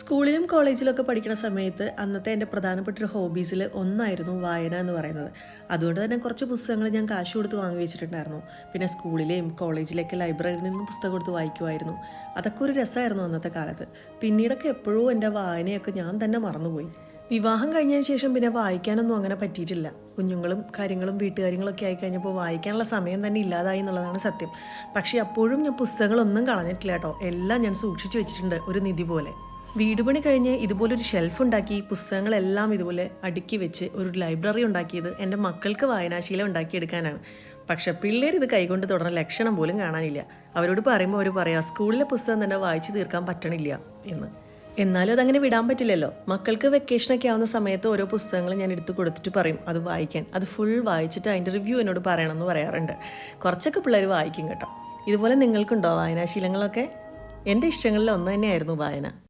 സ്കൂളിലും കോളേജിലൊക്കെ പഠിക്കുന്ന സമയത്ത് അന്നത്തെ എന്റെ പ്രധാനപ്പെട്ട ഒരു ഹോബീസിൽ ഒന്നായിരുന്നു വായന എന്ന് പറയുന്നത്. അതുകൊണ്ട് തന്നെ കുറച്ച് പുസ്തകങ്ങൾ ഞാൻ കാശ് കൊടുത്ത് വാങ്ങി വെച്ചിട്ടുണ്ടായിരുന്നു. പിന്നെ സ്കൂളിലെയും കോളേജിലെയൊക്കെ ലൈബ്രറിയിൽ നിന്നും പുസ്തകം കൊടുത്ത് വായിക്കുമായിരുന്നു. അതൊക്കെ ഒരു രസമായിരുന്നു അന്നത്തെ കാലത്ത്. പിന്നീടൊക്കെ എപ്പോഴും എന്റെ വായനയൊക്കെ ഞാൻ തന്നെ മറന്നുപോയി. വിവാഹം കഴിഞ്ഞതിന് ശേഷം പിന്നെ വായിക്കാനൊന്നും അങ്ങനെ പറ്റിയിട്ടില്ല. കുഞ്ഞുങ്ങളും കാര്യങ്ങളും വീട്ടുകാര്യങ്ങളൊക്കെ ആയി കഴിഞ്ഞപ്പോൾ വായിക്കാനുള്ള സമയം തന്നെ ഇല്ലാതായി എന്നുള്ളതാണ് സത്യം. പക്ഷേ അപ്പോഴും ഞാൻ പുസ്തകങ്ങളൊന്നും കളഞ്ഞിട്ടില്ല കേട്ടോ. എല്ലാം ഞാൻ സൂക്ഷിച്ചു വെച്ചിട്ടുണ്ട് ഒരു നിധി പോലെ. വീട് പണി കഴിഞ്ഞ് ഇതുപോലൊരു ഷെൽഫ് ഉണ്ടാക്കി പുസ്തകങ്ങളെല്ലാം ഇതുപോലെ അടുക്കി വെച്ച് ഒരു ലൈബ്രറി ഉണ്ടാക്കിയത് എന്റെ മക്കൾക്ക് വായനാശീലം ഉണ്ടാക്കിയെടുക്കാനാണ്. പക്ഷേ പിള്ളേർ ഇത് കൈകൊണ്ട് തുടർന്ന ലക്ഷണം പോലും കാണാനില്ല. അവരോട് പറയുമ്പോൾ അവർ പറയാം സ്കൂളിലെ പുസ്തകം തന്നെ വായിച്ചു തീർക്കാൻ പറ്റണില്ല എന്ന്. എന്നാലും അതങ്ങനെ വിടാൻ പറ്റില്ലല്ലോ. മക്കൾക്ക് വെക്കേഷനൊക്കെ ആവുന്ന സമയത്ത് ഓരോ പുസ്തകങ്ങൾ ഞാൻ എടുത്ത് കൊടുത്തിട്ട് പറയും അത് വായിക്കാൻ. അത് ഫുൾ വായിച്ചിട്ട് അതിന്റെ റിവ്യൂ എന്നോട് പറയണമെന്ന് പറയാറുണ്ട്. കുറച്ചൊക്കെ പിള്ളേർ വായിക്കും കേട്ടോ. ഇതുപോലെ നിങ്ങൾക്കുണ്ടോ വായനാശീലങ്ങളൊക്കെ? എന്റെ ഇഷ്ടങ്ങളിൽ ഒന്ന് തന്നെയായിരുന്നു വായന.